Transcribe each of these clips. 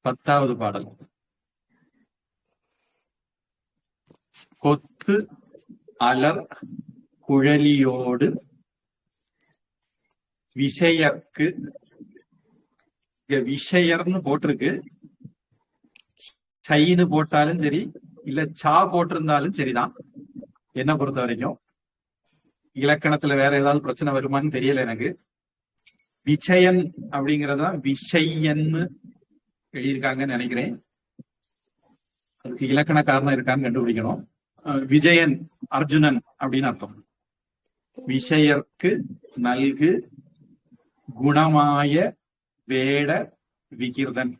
பத்தாவது பாடல். கொத்து அலர் குழலியோடு விஷயக்கு விஷயர்னு போட்டிருக்கு. சைன்னு போட்டாலும் சரி இல்ல சா போட்டிருந்தாலும் சரிதான். என்ன பொறுத்த வரைக்கும். இலக்கணத்துல வேற ஏதாவது பிரச்சனை வருமான்னு தெரியல எனக்கு. விஜயன் அப்படிங்கறதா விஷயன்னு எழுதியிருக்காங்கன்னு நினைக்கிறேன். அதுக்கு இலக்கண காரணம் இருக்கான்னு கண்டுபிடிக்கணும். அஹ் விஜயன் அர்ஜுனன் அப்படின்னு அர்த்தம். விஷயர்க்கு நல்கு குணமாய வேட விகிர்தன்.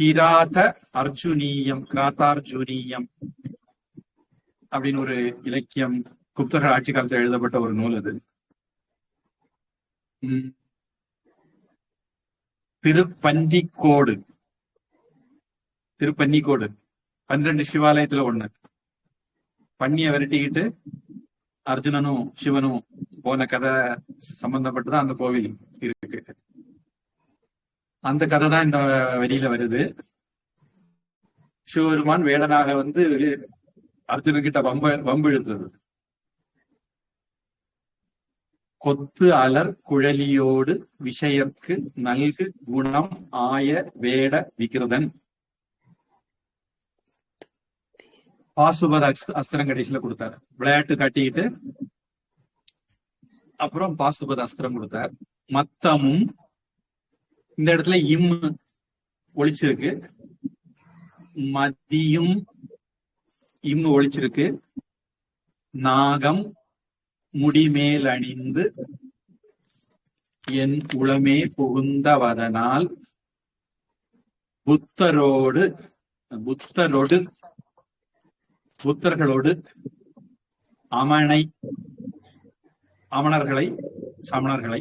கிராத அர்ஜுனீயம் கிராத்தார்ஜுனீயம் அப்படின்னு ஒரு இலக்கியம் குப்தர்கள் ஆட்சி காலத்தில் எழுதப்பட்ட ஒரு நூல் அது. திருப்பன்னிக்கோடு. திருப்பன்னிக்கோடு. பன்னிரண்டு சிவாலயத்துல ஒண்ணு. பண்ணிய விரட்டிக்கிட்டு அர்ஜுனனும் சிவனும் போன கதை சம்பந்தப்பட்டுதான் அந்த கோவில் இருக்கு. அந்த கதை தான் இந்த வரியில வருது. சிவபெருமான் வேடனாக வந்து அர்ஜுனன் கிட்ட வம்ப வம்பு இழுத்தது. கொத்து அலர் குழலியோடு விஷயற்கு நல்கு குணம் ஆய வேட விகிருதன். பாசுபத அஸ்த- அஸ்திரம் கடைசியில கொடுத்தார். விளையாட்டு கட்டிக்கிட்டு அப்புறம் பாசுபத அஸ்திரம் கொடுத்தார். மத்தமும் இந்த இடத்துல இம் ஒழிச்சிருக்கு. மதியும் இம் ஒழிச்சிருக்கு. நாகம் முடிமேல் அணிந்து என் உளமே புகுந்தவதனால் புத்தரோடு புத்தரோடு புத்தர்களோடு அமனை அமணர்களை சமணர்களை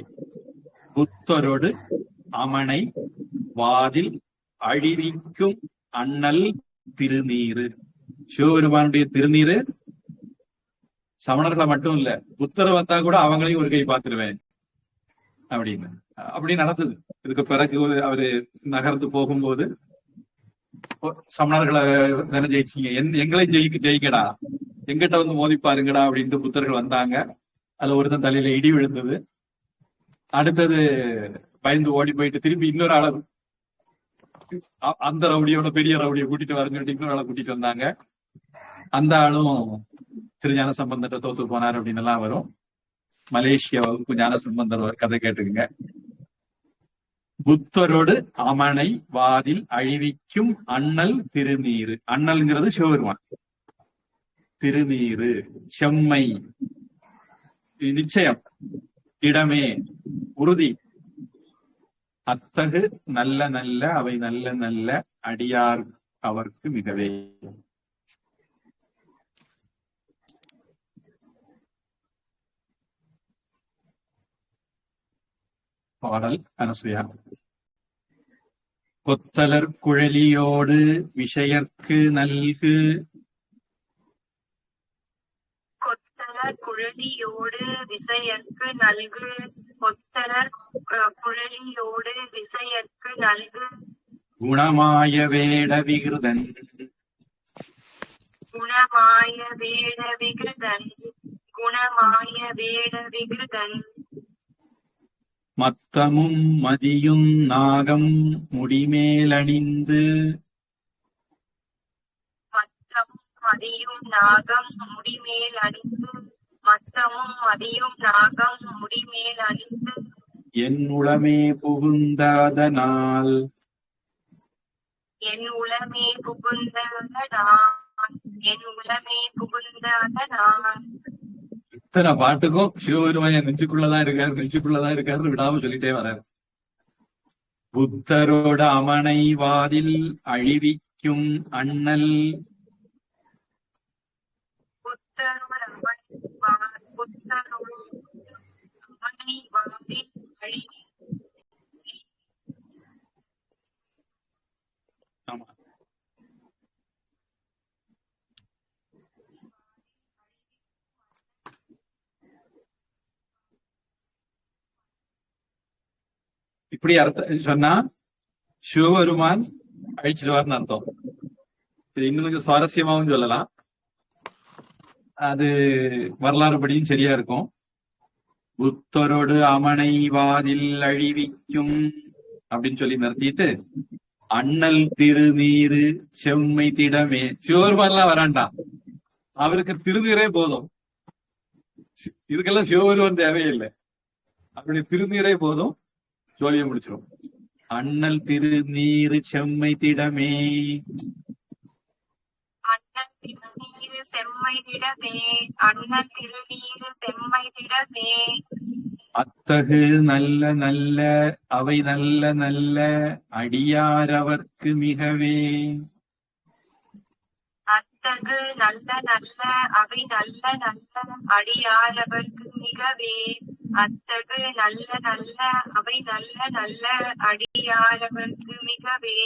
புத்தரோடு அமனை வாதில் அழிவிக்கும் அண்ணல் திருநீரு சிவபெருமானுடைய திருநீரு சமணர்களை மட்டும் இல்ல புத்தர் வந்தா கூட அவங்களையும் ஒரு கை பார்த்துருவேன் அப்படின்னு. அப்படி நடந்தது. இதுக்கு பிறகு அவரு நகர்ந்து போகும்போது சமணர்களை தானே ஜெயிச்சீங்க. என் எங்களையும் ஜெயிக்க ஜெயிக்கடா. எங்கிட்ட வந்து மோதி பாருங்கடா அப்படின்ட்டு புத்தர்கள் வந்தாங்க. அதுல ஒருத்தன் தலையில இடி விழுந்தது. அடுத்தது பயந்து ஓடி போயிட்டு திரும்பி இன்னொரு ஆளை அ- அந்த ரவுடியோட பெரிய ரவுடியை கூட்டிட்டு வரேன்னு சொல்லிட்டு இன்னொரு ஆளை கூட்டிட்டு வந்தாங்க. அந்த ஆளும் திரு சம்பந்தத்தை தோத்து போனார் அப்படின்னு எல்லாம் வரும். மலேசியா வகுப்பு ஞானசம்பந்தர் கதை கேட்டுக்குங்க. புத்தரோடு அமனை வாதில் அழிவிக்கும் அண்ணல் திருநீரு அண்ணல்ங்கிறது சிவபெருமான். திருநீரு செம்மை நிச்சயம் திடமே உறுதி. அத்தகு நல்ல நல்ல அவை நல்ல நல்ல அடியார் அவர்க்கு மிகவே. பாடல் அனசுயா கொத்தலர் குழலியோடு விஷயற்கு நல்கு. கொத்தலர் குழலியோடு விசையற்கு நல்கு. கொத்தலர் குழலியோடு விசையற்கு நல்கு. குணமாய வேட விகிருதன். குணமாய வேட விகிருதன். குணமாய வேட விகிருதன். மத்தமும் மதியும் நாகம் முடிமேலணிந்து. மத்தமும் மதியும் நாகம் முடிமேல் அணிந்து மத்தமும் மதியும் நாகம் முடிமேல் அணிந்து என் உளமே புகுந்ததனால். என் உளமே புகுந்தத நான் என் உளமே புகுந்தத நான் இத்தனை பாட்டுக்கும் சிவபெருமான் என் நெஞ்சுக்குள்ளதான் இருக்காரு நெஞ்சுக்குள்ளதான் இருக்காருன்னு விடாம சொல்லிட்டே வர்றாரு புத்தரோட அமனை வாதில் அழிவிக்கும் அண்ணல் இப்படி அர்த்தம் சொன்னா சிவபெருமான் அழிச்சிடுவார்னு அர்த்தம். இது இன்னும் கொஞ்சம் சுவாரஸ்யமாவும் சொல்லலாம். அது வரலாறு படியும் சரியா இருக்கும். புத்தரோடு அமனை வாதில் அழிவிக்கும் அப்படின்னு சொல்லி நிறுத்திட்டு அண்ணல் திருநீரு செம்மை திடமே. சிவபெருமான்லாம் வராண்டாம். அவருக்கு திருநீரே போதும். இதுக்கெல்லாம் சிவபெருமான் தேவையில்லை. அப்படி திருநீரே போதும். ஜோலியை முடிச்சிடும் அண்ணல் திருநீரு செம்மை திடமே. அண்ணன் திருநீரு செம்மை திடமே. அண்ணன் திருநீரு செம்மை திடமே. அத்தகு நல்ல நல்ல அவை நல்ல நல்ல அடியாரவர்க்கு மிகவே. அத்தகு நல்ல நல்ல அவை நல்ல நல்ல அடியாரவர்க்கு மிகவே. அத்தகு நல்ல நல்ல அவை நல்ல நல்ல அடியாரவர்க்கு மிகவே.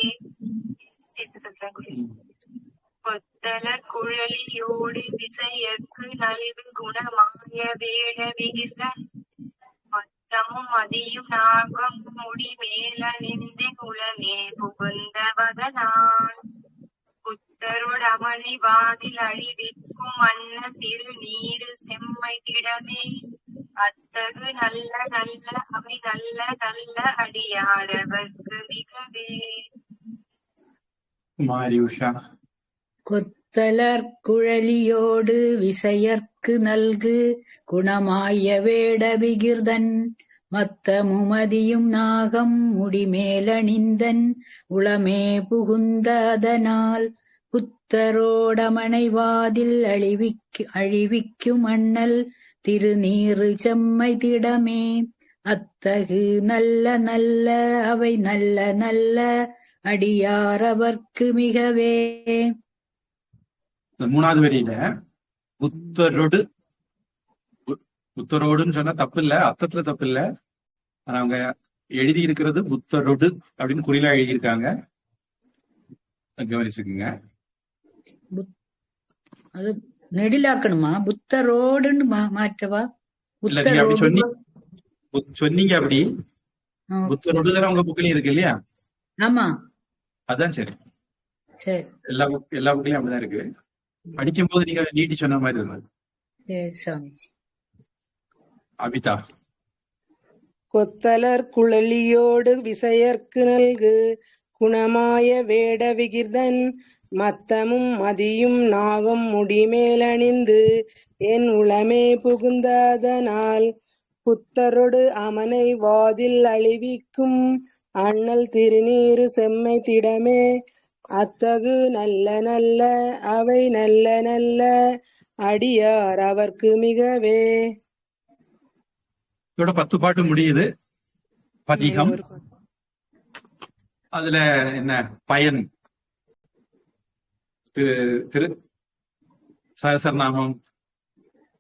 சேர்த்து சொல்றேன் கொத்தலர் குழலியோடு விசையக்கு நலிவு குணமாய வேட விகிர்ந்த மத்தமும் அதியும் நாகம் முடி மேல மேலணிந்து குளமே புகுந்தவதனான் புத்தரோடு அவனை வாதில் அழிவிக்கும் அன்ன திருநீரு செம்மை திடமே. அத்தகு நல்ல நல்ல அவை நல்ல நல்ல அடியாரவர்க்கு மிகவே. குமாரி உஷா. கொத்தலர் குழலியோடு விசையர்க்கு நல்கு குணமாய வேட விகிர்தன் மத்தமுமதியும் நாகம் முடிமேலணிந்தன் உளமே புகுந்த அதனால் புத்தரோடமனை வாதில் அழிவிக்கு அழிவிக்கும் அண்ணல் திருநீறு செம்மை திடமே. அத்தகு நல்ல நல்ல அவை நல்ல நல்ல அடியாரவர்க்கு மிகவே. மூணாவது வரியில புத்தரோடு புத்தரோடுன்னு சொன்னா தப்பு இல்ல அர்த்தத்துல தப்பு இல்ல அவங்க எழுதி இருக்கிறது புத்தரோடு அப்படின்னு குறிலா எழுதியிருக்காங்க. கவனிச்சுக்குங்க. அது நெடிலாக்கணுமா புத்தரோடுன்னு மாற்றவா சொன்னீங்க. அப்படி புத்தரோடு தானே உங்க புக்லயும் இருக்கு இல்லையா ஆமா அதான் சரி சரி எல்லா புக் எல்லா புக்லயும் அப்படிதான் இருக்கு படிக்கும் போது நீங்க நீட்டி சொன்ன மாதிரி இருந்தது சரி சாமிஜி அபிதா கொத்தலர் குழலியோடு விசையர்க்கு நல்கு குணமாய வேட விகிர்தன் மத்தமும் மதியும் நாகம் முடிமேலணிந்து என் உளமே புகுந்ததனால் புத்தரொடு அமனை வாதில் அழிவிக்கும் அண்ணல் திருநீறு செம்மை திடமே. அத்தகு நல்ல நல்ல அவை நல்ல நல்ல அடியார் அவர்க்கு மிகவே. இதோட பத்து பாட்டு முடியுது. பதிகம். அதுல என்ன? பயன். திரு திரு சகசரநாமம்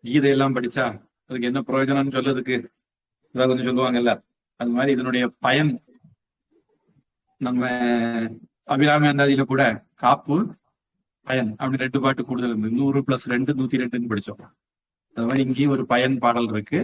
கீதை எல்லாம் படிச்சா அதுக்கு என்ன பிரயோஜனம்னு சொல்லதுக்கு இதாக கொஞ்சம் சொல்லுவாங்கல்ல? அது மாதிரி இதனுடைய பயன் நம்ம அபிராமி அந்தாதியில கூட காப்பு பயன் அப்படி ரெண்டு பாட்டு கூடுதல் இருந்து நூறு பிளஸ் ரெண்டு நூத்தி ரெண்டுன்னு படிச்சோம். அது மாதிரி இங்கேயும் ஒரு பயன் பாடல் இருக்கு.